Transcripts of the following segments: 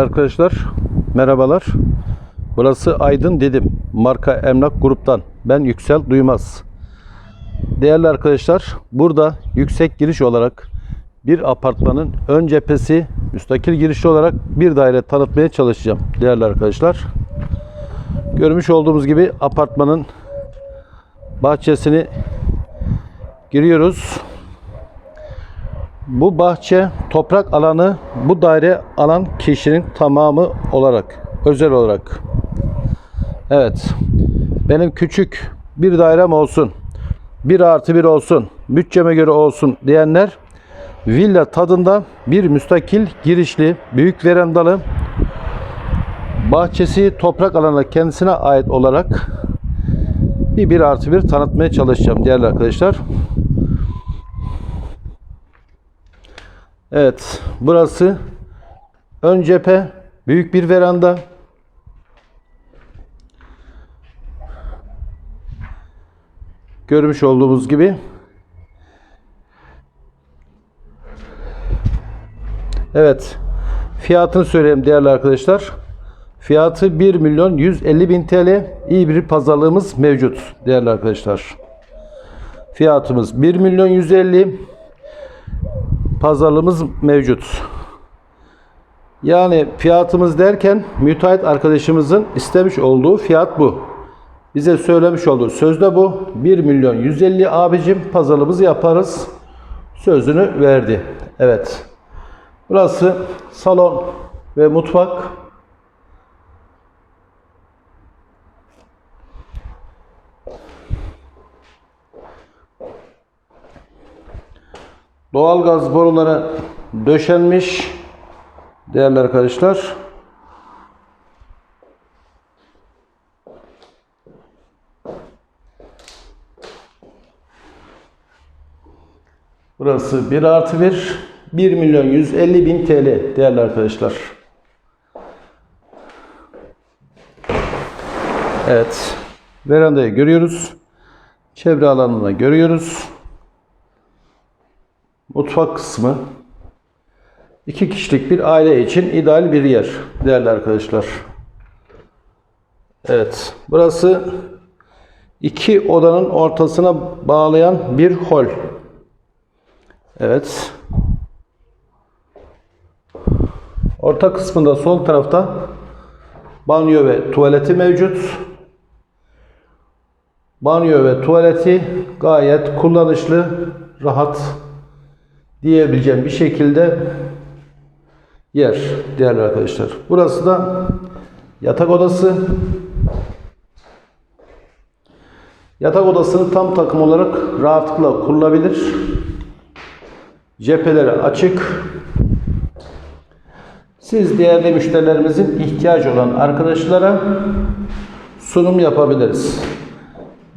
Arkadaşlar merhabalar. Burası Aydın Dedim. Marka Emlak Grup'tan. Ben Yüksel Duymaz. Değerli arkadaşlar burada yüksek giriş olarak bir apartmanın ön cephesi müstakil girişli olarak bir daire tanıtmaya çalışacağım değerli arkadaşlar. Görmüş olduğumuz gibi apartmanın bahçesini giriyoruz. Bu bahçe toprak alanı bu daire alan kişinin tamamı olarak özel olarak. Evet. Benim küçük bir dairem olsun. Bir artı bir olsun. Bütçeme göre olsun diyenler villa tadında bir müstakil girişli büyük verandalı bahçesi toprak alana kendisine ait olarak bir bir artı bir tanıtmaya çalışacağım değerli arkadaşlar. Evet, burası ön cephe, büyük bir veranda. Görmüş olduğumuz gibi. Evet, fiyatını söyleyeyim değerli arkadaşlar. Fiyatı 1 milyon 150 bin TL. İyi bir pazarlığımız mevcut değerli arkadaşlar. Fiyatımız 1 milyon 150 pazarlığımız mevcut. Yani fiyatımız derken müteahhit arkadaşımızın istemiş olduğu fiyat bu. Bize söylemiş olduğu sözde bu. 1 milyon 150 abicim pazarlığımızı yaparız. Sözünü verdi. Evet. Burası salon ve mutfak. Doğalgaz boruları döşenmiş. Değerli arkadaşlar. Burası 1 artı 1. 1 milyon 150 bin TL değerli arkadaşlar. Evet. Verandayı görüyoruz. Çevre alanını görüyoruz. Mutfak kısmı. iki kişilik bir aile için ideal bir yer değerli arkadaşlar. Evet. Burası iki odanın ortasına bağlayan bir hol. Evet. Orta kısmında sol tarafta banyo ve tuvaleti mevcut. Banyo ve tuvaleti gayet kullanışlı, rahat diyebileceğim bir şekilde yer değerli arkadaşlar. Burası da yatak odası. Yatak odasını tam takım olarak rahatlıkla kurulabilir. Cepheleri açık. Siz değerli müşterilerimizin ihtiyacı olan arkadaşlara sunum yapabiliriz.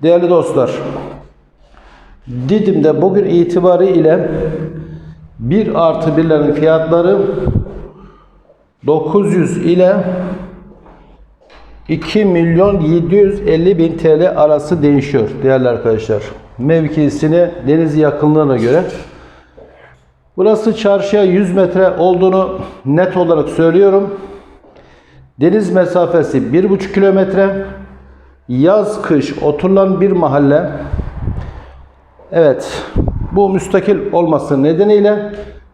Değerli dostlar, Didim'de bugün itibariyle 1 artı 1'lerin fiyatları 900 ile 2 milyon 750 bin TL arası değişiyor değerli arkadaşlar. Mevkisine deniz yakınlığına göre. Burası çarşıya 100 metre olduğunu net olarak söylüyorum. Deniz mesafesi 1,5 kilometre. Yaz kış oturulan bir mahalle. Evet. Bu müstakil olması nedeniyle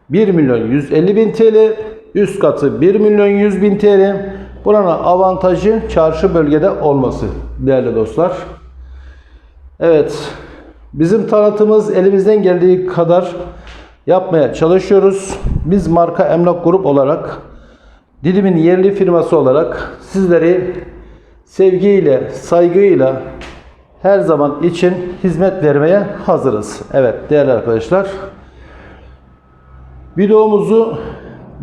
1 milyon 150 bin TL, üst katı 1 milyon 100 bin TL. Buranın avantajı çarşı bölgede olması değerli dostlar. Evet, bizim tanıtımız elimizden geldiği kadar yapmaya çalışıyoruz. Biz marka emlak grup olarak Dilim'in yerli firması olarak sizleri sevgiyle, saygıyla her zaman için hizmet vermeye hazırız. Evet değerli arkadaşlar. Videomuzu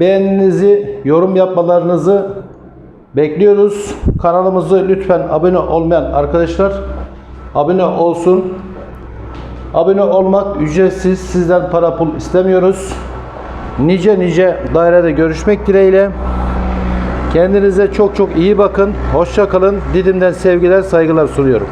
beğeninizi, yorum yapmalarınızı bekliyoruz. Kanalımızı lütfen abone olmayan arkadaşlar abone olsun. Abone olmak ücretsiz. Sizden para pul istemiyoruz. Nice nice dairede görüşmek dileğiyle. Kendinize çok çok iyi bakın. Hoşça kalın. Didim'den sevgiler, saygılar sunuyorum.